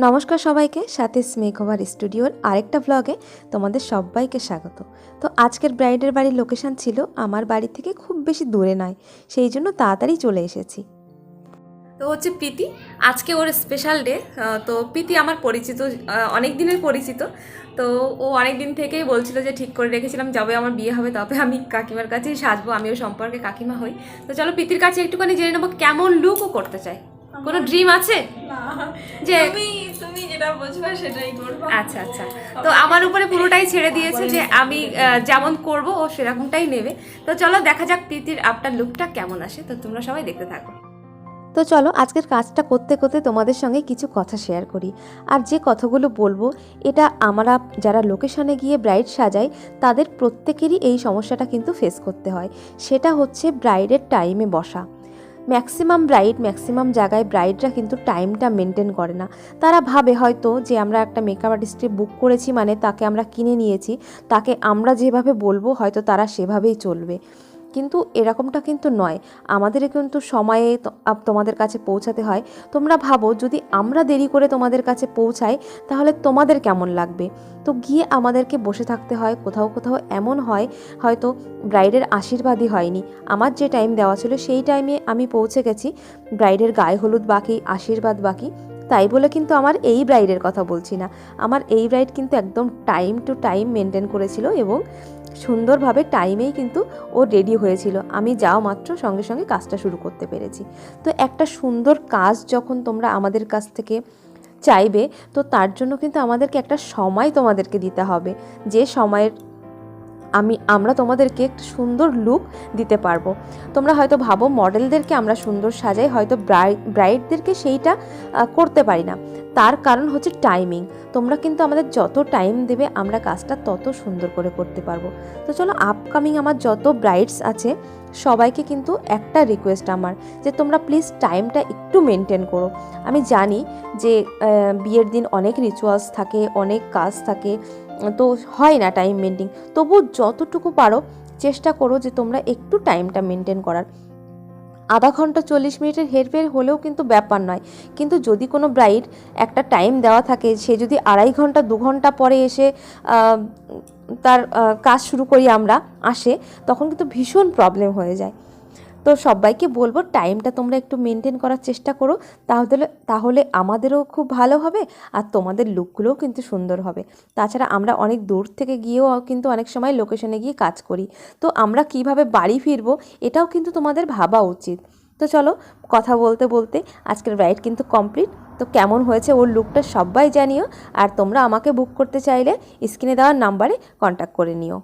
নমস্কার সবাইকে সাথে স্মেকওভার স্টুডিওর আরেকটা ব্লগে তোমাদের সবাইকে স্বাগত। তো আজকের ব্রাইডের বাড়ির লোকেশান ছিল আমার বাড়ি থেকে খুব বেশি দূরে নয়, সেই জন্য তাড়াতাড়ি চলে এসেছি। তো হচ্ছে প্রীতি, আজকে ওর স্পেশাল ডে তো প্রীতি আমার পরিচিত অনেক দিনের পরিচিত। তো ও অনেক দিন থেকেই বলছিল যে ঠিক করে রেখেছিলাম, যবে আমার বিয়ে হবে তবে আমি কাকিমার কাছেই সাজবো, আমিও সম্পর্কে কাকিমা হই। তো চলো প্রীতির কাছে একটুখানি জেনে নেব কেমন লুকও করতে চাই কোনো ড্রিম আছে? যে তুমি তুমি যেটা বুঝবে সেটাই করব। আচ্ছা আচ্ছা। তো আমার উপরে পুরোটাই ছেড়ে দিয়েছে যে আমি যেমন করব ও সেরকমটাই নেবে। তো চলো দেখা যাক প্রীতির আফটার লুকটা কেমন আসে। তো তোমরা সবাই দেখতে থাকো। তো চলো আজকের কাজটা করতে করতে তোমাদের সঙ্গে কিছু কথা শেয়ার করি। আর যে কথাগুলো বলব এটা আমরা যারা লোকেশনে গিয়ে ব্রাইড সাজাই তাদের প্রত্যেকেরই এই সমস্যাটা কিন্তু ফেস করতে হয়। সেটা হচ্ছে ব্রাইডের টাইমে বসা। ম্যাক্সিমাম ব্রাইড ম্যাক্সিমাম জায়গায় ব্রাইডরা কিন্তু টাইমটা মেনটেন করে না। তারা ভাবে হয়তো যে আমরা একটা মেকআপ আর্টিস্টকে বুক করেছি মানে তাকে আমরা কিনে নিয়েছি, তাকে আমরা যেভাবে বলব হয়তো তারা সেভাবেই চলবে। কিন্তু এরকমটা কিন্তু নয়। আমাদের কিন্তু সময়ে তোমাদের কাছে পৌঁছাতে হয়। তোমরা ভাবো, যদি আমরা দেরি করে তোমাদের কাছে পৌঁছাই, তাহলে তোমাদের কেমন লাগবে? তো গিয়ে আমাদেরকে বসে থাকতে হয়, কোথাও কোথাও এমন হয়, হয়তো ব্রাইডের আশীর্বাদই হয়নি। আমার যে টাইম দেওয়া ছিল, সেই টাইমে আমি পৌঁছে গেছি। ব্রাইডের গায়ে হলুদ বাকি, আশীর্বাদ বাকি। তাই বলে কিন্তু আমার এই ব্রাইডের কথা বলছি না। আমার এই ব্রাইড কিন্তু একদম টাইম টু টাইম মেনটেন করেছিল এবং সুন্দরভাবে টাইমেই কিন্তু ও রেডি হয়েছিল। আমি যাও মাত্র সঙ্গে সঙ্গে কাজটা শুরু করতে পেরেছি। তো একটা সুন্দর কাজ যখন তোমরা আমাদের কাছ থেকে চাইবে, তো তার জন্য কিন্তু আমাদেরকে একটা সময় তোমাদেরকে দিতে হবে। যে সময়ের আমি, আমরা তোমাদেরকে একটা সুন্দর লুক দিতে পারব। তোমরা হয়তো ভাবো মডেলদেরকে আমরা সুন্দর সাজাই, হয়তো ব্রাইড ব্রাইডদেরকে সেইটা করতে পারি না। তার কারণ হচ্ছে টাইমিং তোমরা কিন্তু আমাদের যত টাইম দেবে, আমরা কাজটা তত সুন্দর করে করতে পারব। তো চলো আপকামিং আমার যত ব্রাইডস আছে, সবাইকে কিন্তু একটা রিকোয়েস্ট আমার, যে তোমরা প্লিজ টাইমটা একটু মেনটেন করো। আমি জানি যে বিয়ের দিন অনেক রিচুয়ালস থাকে, অনেক কাজ থাকে তো হয় না টাইম মেনটেন তবু যতটুকু পারো, চেষ্টা করো যে তোমরা একটু টাইমটা মেনটেন করার। আধা ঘণ্টা চল্লিশ মিনিটের হেরফের হলেও কিন্তু ব্যাপার নয়। কিন্তু যদি কোনো ব্রাইড একটা টাইম দেওয়া থাকে, সে যদি আড়াই ঘণ্টা, দু ঘণ্টা পরে এসে তার কাজ শুরু করি আমরা, আসে, তখন কিন্তু ভীষণ প্রবলেম হয়ে যায়। তো সবাইকে বলব টাইমটা তোমরা একটু মেনটেন করার চেষ্টা করো, তাহলে তাহলে আমাদেরও খুব ভালো হবে আর তোমাদের লুকগুলোও কিন্তু সুন্দর হবে। তাছাড়া আমরা অনেক দূর থেকে গিয়েও কিন্তু অনেক সময় লোকেশনে গিয়ে কাজ করি। তো আমরা কীভাবে বাড়ি ফিরবো এটাও কিন্তু তোমাদের ভাবা উচিত। তো চলো কথা বলতে বলতে আজকের রাইড কিন্তু কমপ্লিট তো কেমন হয়েছে ওর লুকটা সবাই জানিও আর তোমরা আমাকে বুক করতে চাইলে স্ক্রিনে দেওয়ার নাম্বারে কন্ট্যাক্ট করে নিও।